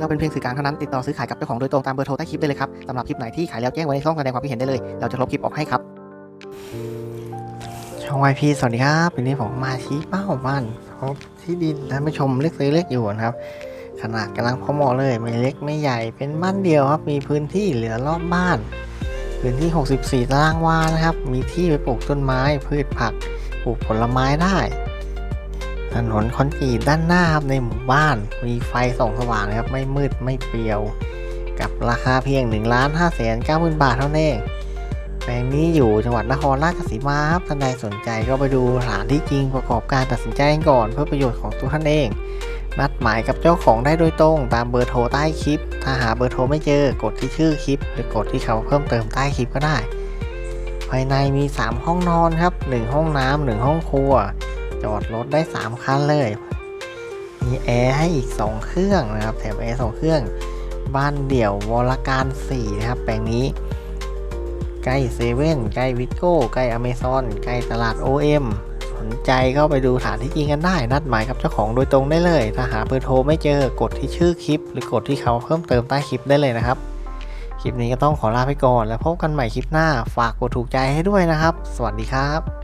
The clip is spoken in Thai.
เราเป็นเพียงสื่อกลางเท่านั้นติดต่อซื้อขายกับเจ้าของโดยตรงตามเบอร์โทรใต้คลิปได้เลยครับสำหรับคลิปไหนที่ขายแล้วแจ้งไว้ในช่องแสดงความคิดเห็นได้เลย เราจะลบคลิปออกให้ครับ ช่องวายพีสวัสดีครับวันนี้ผมมาชี้เป้าบ้านที่ดินท่านผู้ชมเล็กซื้อเล็กอยู่นะครับ ขนาดกำลังพอเหมาะเลยไม่เล็กไม่ใหญ่เป็นบ้านเดียวครับมีพื้นที่เหลือรอบบ้าน พื้นที่ 64 ตารางวานะครับ มีที่ไปปลูกต้นไม้พืชผักปลูกผลไม้ได้ ถนนคอนกรีตด้านหน้าครับในหมู่บ้าน มีไฟส่องสว่างนะครับ ไม่มืดไม่เปลี่ยว กับราคาเพียง1นึ่งล้านห้าแสนเก้าหมื่นบาทเท่านั้นเองแปลงนี้อยู่จังหวัดนครราชสีมาครับท่านใดสนใจก็ไปดูสถานที่จริงประกอบการตัดสินใจก่อนเพื่อประโยชน์ของตัวท่านเอง นัดหมายกับเจ้าของได้โดยตรง ตามเบอร์โทรใต้คลิป ถ้าหาเบอร์โทรไม่เจอกดที่ชื่อคลิป หรือกดที่เขาเพิ่มเติมใต้คลิปก็ได้ ภายในมี 3 ห้องนอนครับ 1 ห้องน้ำหนึ่งห้องครัว จอดรถได้ 3 คันเลย มีแอร์ให้อีก 2 เครื่องนะครับ แถมแอร์2เครื่อง บ้านเดี่ยววรการ4นะครับ แปลงนี้ ใกล้เซเว่นใกล้วิโก้ ใกล้อเมซอน ใกล้ตลาด OM สนใจก็ไปดูฐานที่จริงกันได้ นัดหมายกับเจ้าของโดยตรงได้เลย ถ้าหาเบอร์โทรไม่เจอกดที่ชื่อคลิป หรือกดที่เขาเพิ่มเติมใต้คลิปได้เลยนะครับคลิปนี้ก็ต้องขอลาไปก่อน แล้วพบกันใหม่คลิปหน้า ฝากกดถูกใจให้ด้วยนะครับ สวัสดีครับ